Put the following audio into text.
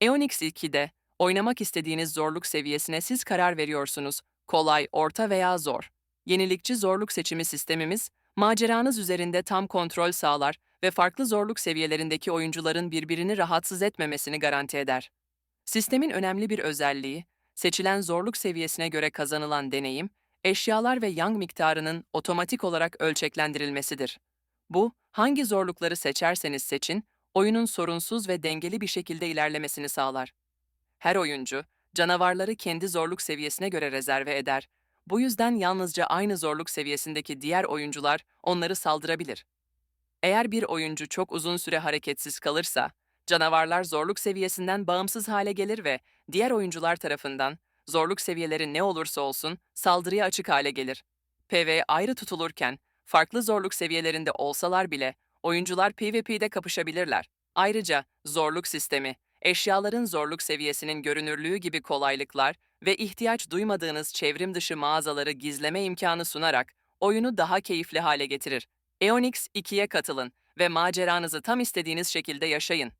Eonix 2'de oynamak istediğiniz zorluk seviyesine siz karar veriyorsunuz. Kolay, orta veya zor. Yenilikçi zorluk seçimi sistemimiz, maceranız üzerinde tam kontrol sağlar ve farklı zorluk seviyelerindeki oyuncuların birbirini rahatsız etmemesini garanti eder. Sistemin önemli bir özelliği, seçilen zorluk seviyesine göre kazanılan deneyim, eşyalar ve yang miktarının otomatik olarak ölçeklendirilmesidir. Bu, hangi zorlukları seçerseniz seçin, oyunun sorunsuz ve dengeli bir şekilde ilerlemesini sağlar. Her oyuncu, canavarları kendi zorluk seviyesine göre rezerve eder. Bu yüzden yalnızca aynı zorluk seviyesindeki diğer oyuncular onları saldırabilir. Eğer bir oyuncu çok uzun süre hareketsiz kalırsa, canavarlar zorluk seviyesinden bağımsız hale gelir ve diğer oyuncular tarafından zorluk seviyeleri ne olursa olsun saldırıya açık hale gelir. PvE ayrı tutulurken, farklı zorluk seviyelerinde olsalar bile oyuncular PvP'de kapışabilirler. Ayrıca zorluk sistemi, eşyaların zorluk seviyesinin görünürlüğü gibi kolaylıklar ve ihtiyaç duymadığınız çevrim dışı mağazaları gizleme imkanı sunarak oyunu daha keyifli hale getirir. Eonix 2'ye katılın ve maceranızı tam istediğiniz şekilde yaşayın.